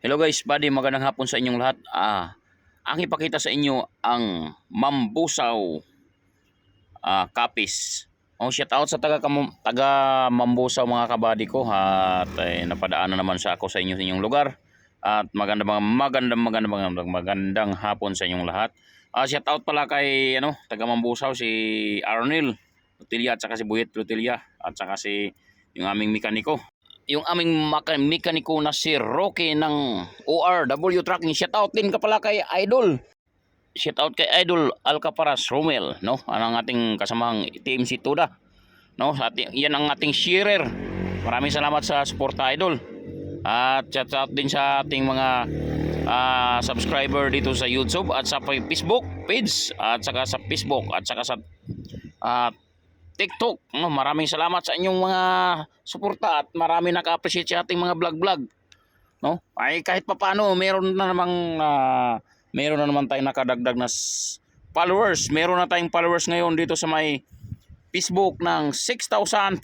Hello guys, buddy, magandang hapon sa inyong lahat. Ah, ang ipakita sa inyo ang Mambusaw ah, Kapis. Oh, shout out sa taga taga Mambusaw mga kabady ko at eh, napadaanan naman sa ako sa inyo sa inyong lugar. At magandang mga magandang magandang magandang, magandang hapon sa inyong lahat. Ah, shout out pala kay ano, taga Mambusaw si Arnel Rutilla at saka si Buyet Rutilla at saka si yung aming mekaniko yung aming mekaniko na si Rocky ng ORW Trucking. Shoutout din ka pala kay Idol. Shoutout kay Idol Alcaparas Romel, no? Ang ating kasamang TMC Tuda. No? Ating, yan ang ating sharer. Maraming salamat sa support Idol. At shoutout din sa ating mga ah, subscriber dito sa YouTube at sa Facebook page at saka sa Facebook at saka sa ah, TikTok. No, maraming salamat sa inyong mga suporta at marami naka-appreciate sa ating mga vlog-vlog. No? Ay kahit papaano, meron na namang ah, meron na naman tayong nakadagdag na followers. Meron na tayong followers ngayon dito sa may Facebook ng 6,400.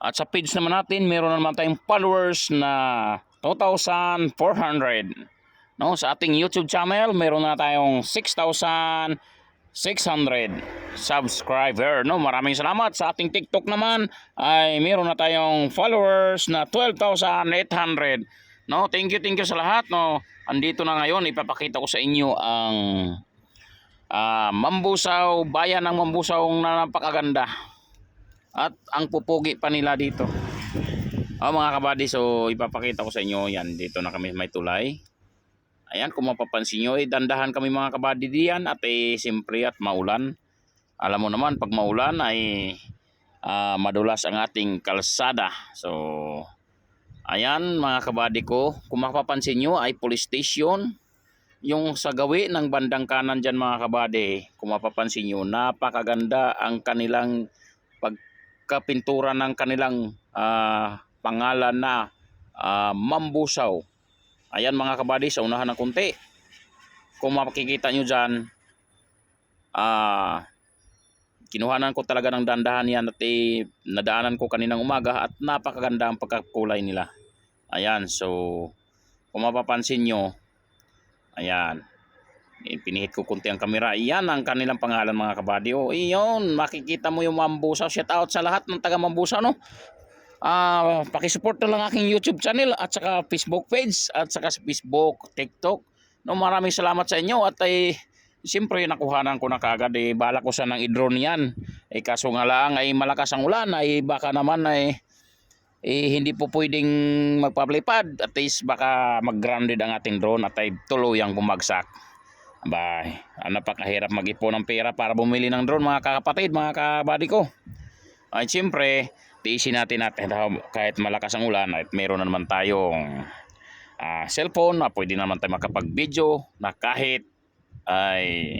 At sa page naman natin, meron na naman tayong followers na 2,400. No, sa ating YouTube channel, meron na tayong 6,000 600 subscriber. No, maraming salamat. Sa ating TikTok naman ay meron na tayong followers na 12,800. No, thank you, thank you sa lahat. No, andito na ngayon ipapakita ko sa inyo ang ah, Mambusaw, bayan ng Mambusaw na napakaganda. At ang pupugi pa nila dito. Oh, mga kabady, so ipapakita ko sa inyo yan. Dito na kami may tulay. Ayan, kung mapapansin nyo, eh, dandahan kami mga kabady diyan at eh, siyempre at maulan. Alam mo naman, pag maulan ay ah, madulas ang ating kalsada. So, ayan mga kabady ko, kung mapapansin nyo ay police station. Yung sa gawi ng bandang kanan dyan mga kabady, kung mapapansin nyo, napakaganda ang kanilang pagkapintura ng kanilang ah, pangalan na ah, Mambusaw. Ayan mga kabady, sa unahan ng kunti. Kung makikita nyo dyan, ah, kinuhanan ko talaga ng dandahan yan at eh, nadaanan ko kaninang umaga at napakaganda ang pagkakulay nila. Ayan, so kung mapapansin nyo, ayan, eh, pinihit ko kunti ang kamera. Iyan ang kanilang pangalan mga kabady. O iyon, makikita mo yung Mambusaw. Shout out sa lahat ng taga Mambusaw, no? Ah, paki-support na lang aking YouTube channel at saka Facebook page at saka sa Facebook, TikTok. No, maraming salamat sa inyo at ay siyempre nakuhanan ko na kagad eh bala ko sana ng i-drone yan. Eh kaso nga lang ay malakas ang ulan ay baka naman ay eh, hindi po pwedeng magpaplipad at least baka mag-grounded ang ating drone at ay tuluyang bumagsak. Abay, ah, napakahirap mag-ipon ng pera para bumili ng drone mga kakapatid, mga kabady ko. Ay siyempre, tiisin natin natin kahit malakas ang ulan at meron na naman tayong ah, cellphone na pwede naman tayo makapag-video na kahit ay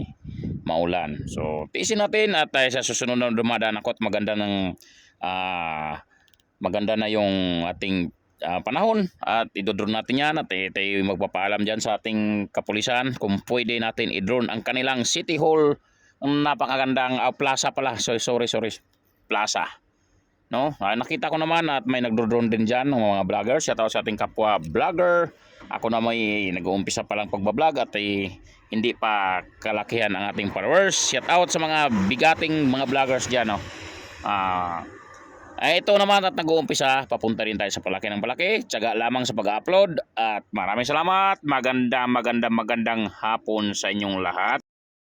maulan. So, tiisin natin at ay sa susunod na dumadaan ako at maganda ng ah, maganda na yung ating ah, panahon at idodrone natin yan at tayo magpapaalam dyan sa ating kapulisan kung pwede natin i-drone ang kanilang city hall. Ang napakagandang ah, plaza pala. So, sorry sorry. Plaza no Ah, nakita ko naman at may nagdo-drone din dyan ng mga vlogger shout out sa ating kapwa vlogger ako na may nag-uumpisa pa lang pagbablog at eh, hindi pa kalakihan ang ating followers shout out sa mga bigating mga vloggers dyan no ah ay ito naman at nag-uumpisa, papunta rin tayo sa palaki ng palaki. Tsaga lamang sa pag-upload at maraming salamat. Maganda, maganda, magandang hapon sa inyong lahat.